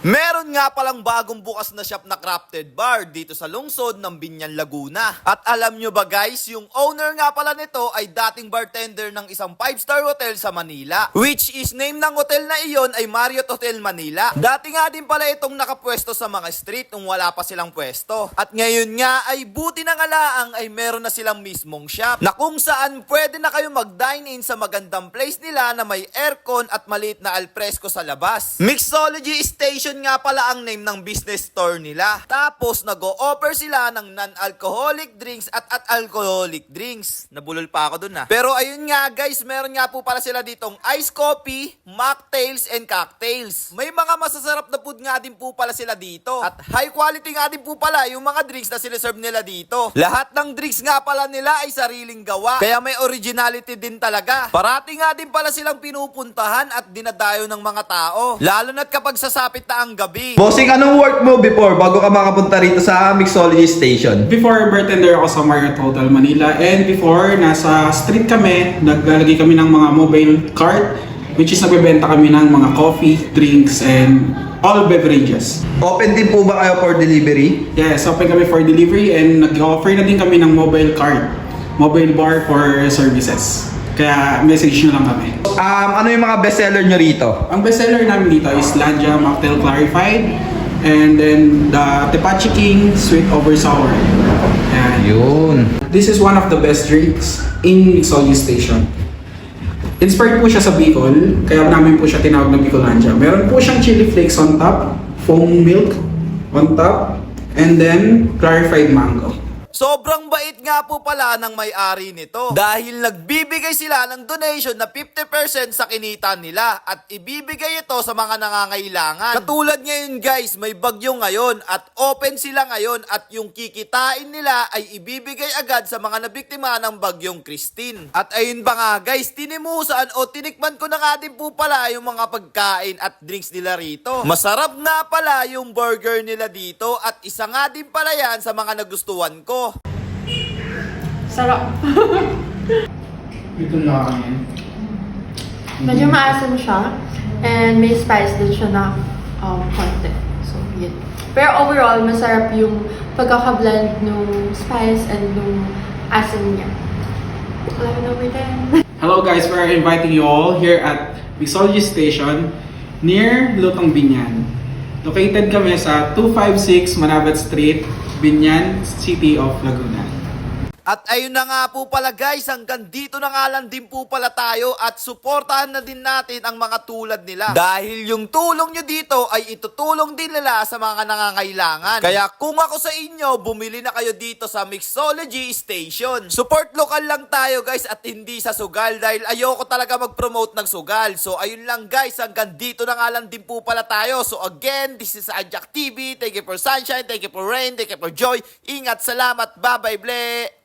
Meron nga palang bagong bukas na shop na crafted bar dito sa lungsod ng Binyan, Laguna. At alam nyo ba guys, yung owner nga pala nito ay dating bartender ng isang 5-star hotel sa Manila. Which is name ng hotel na iyon ay Marriott Hotel Manila. Dati nga din pala itong nakapwesto sa mga street nung wala pa silang pwesto. At ngayon nga ay buti na nga laang ay meron na silang mismong shop na kung saan pwede na kayo mag-dine in sa magandang place nila na may aircon at maliit na alfresco sa labas. Mixology Station nga pala ang name ng business store nila. Tapos nag-o-offer sila ng non-alcoholic drinks at at alcoholic drinks. Nabulol pa ako dun ah. Pero ayun nga guys, meron nga po pala sila ditong ice coffee, mocktails, and cocktails. May mga masasarap na food nga din po pala sila dito. At high quality nga din po pala yung mga drinks na siniserve nila dito. Lahat ng drinks nga pala nila ay sariling gawa. Kaya may originality din talaga. Parati nga din pala silang pinupuntahan at dinadayo ng mga tao. Lalo na't kapag sasapit na ang gabi. Bossing, anong work mo before bago ka makapunta rito sa Mixology Station? Before, bartender ako sa Marriott Hotel Manila. And before, nasa street kami, naglalagay kami ng mga mobile cart, which is nagbebenta kami ng mga coffee, drinks, and all beverages. Open din po ba kayo for delivery? Yes, open kami for delivery and nag-offer na din kami ng mobile cart, mobile bar for services. Kaya message nyo lang kami. Um, ano yung mga bestseller nyo rito? Ang bestseller namin dito is Landia Mocktail Clarified and then the Tepache King Sweet Over Sour. Yan. Yun. This is one of the best drinks in Mixology Station. Inspired po siya sa Bicol, kaya namin po siya tinawag na Bicolandia. Meron po siyang chili flakes on top, foam milk on top, and then clarified mango. Sobrang bait nga po pala ng may-ari nito. Dahil nagbibigay sila ng donation na 50% sa kinita nila at ibibigay ito sa mga nangangailangan. Katulad ngayon guys, may bagyo ngayon at open sila ngayon at yung kikitain nila ay ibibigay agad sa mga nabiktima ng bagyong Christine. At ayun pa nga guys, tinimusan o tinikman ko na nga din po pala yung mga pagkain at drinks nila rito. Masarap nga pala yung burger nila dito at isa nga din pala yan sa mga nagustuhan ko. Sarap. Ito na yan. Medyo maasim siya. And may spice din siya na um, konti. So, yun. Pero overall, masarap yung pagkakablend ng spice and ng asim niya. 11 over 10. Hello guys, we're inviting you all here at Mixology Station near Lutong Binyan. Located kami sa 256 Manabat Street, Binyan, City of Laguna. At ayun na nga po pala guys, hanggang dito na nga lang din po pala tayo at suportahan na din natin ang mga tulad nila. Dahil yung tulong nyo dito ay itutulong din nila sa mga nangangailangan. Kaya kung ako sa inyo, bumili na kayo dito sa Mixology Station. Support local lang tayo guys at hindi sa sugal dahil ayoko talaga mag-promote ng sugal. So ayun lang guys, hanggang dito na nga lang din po pala tayo. So again, this is Ajak TV. Thank you for sunshine, thank you for rain, thank you for joy. Ingat, salamat, bye-bye, ble!